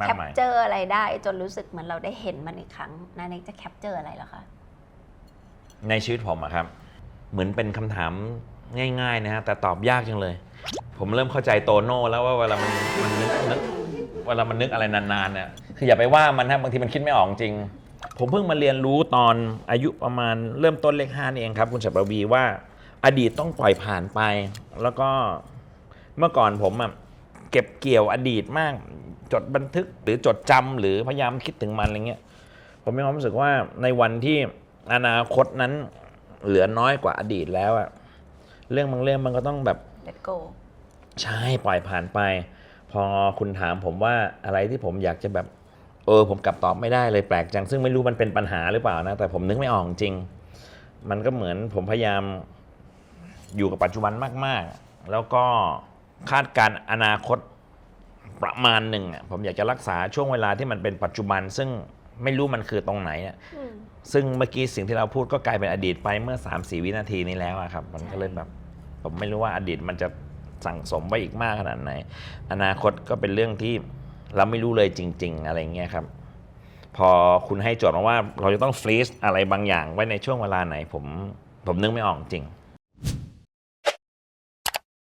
มากแคปมายเจอร์อะไรได้ จนรู้สึกเหมือนเราได้เห็นมันอีกครั้งนาเน็กจะแคปเจอร์อะไรเหรอคะในชีวิตผมอะครับ เหมือนเป็นคำถามง่าย ๆ นะฮะแต่ตอบยากจังเลย ผมเริ่มเข้าใจโตโน่แล้วว่าเวลามันมันนึกนึกเวลามันนึกอะไรนานๆเนี่ยคืออย่าไปว่ามันนะบางทีมันคิดไม่ออกจริง ผมเพิ่งมาเรียนรู้ตอนอายุประมาณเริ่มต้นเลขห้านี่เองครับ คุณฉัตรวีว่า อดีตต้องปล่อยผ่านไป แล้วก็เมื่อก่อนผมอะเก็บเกี่ยวอดีตมาก จดบันทึกหรือจดจำหรือพยายามคิดถึงมันอะไรเงี้ยผมมีความรู้สึกว่าในวันที่อนาคตนั้นเหลือน้อยกว่าอดีตแล้วอะเรื่องบางเรื่องมันก็ต้องแบบ Let go ใช่ปล่อยผ่านไป พอคุณถามผมว่าอะไรที่ผมอยากจะแบบ เออ ผมกลับตอบไม่ได้เลยแปลกจัง ซึ่งไม่รู้มันเป็นปัญหาหรือเปล่านะ แต่ผมนึกไม่ออกจริง มันก็เหมือนผมพยายามอยู่กับปัจจุบันมาก ๆ แล้วก็คาดการณ์อนาคต ประมาณหนึ่งอะผมอยากจะรักษาช่วงเวลาที่มันเป็นปัจจุบัน ซึ่งไม่รู้มันคือตรงไหนอะอืมซึ่งเมื่อกี้สิ่งที่เราพูดก็กลายเป็นอดีตไปเมื่อ3 4วินาทีนี้แล้วอะครับ มันก็เลยแบบผมไม่รู้ว่าอดีตมันจะสั่งสมไว้อีกมากขนาดไหน อนาคตก็เป็นเรื่องที่เราไม่รู้เลยจริง ๆ อะไรเงี้ยครับ พอคุณให้โจทย์มาว่าเราจะต้องฟรีซอะไรบางอย่างไว้ในช่วงเวลาไหน ผมผมนึกไม่ออกจริง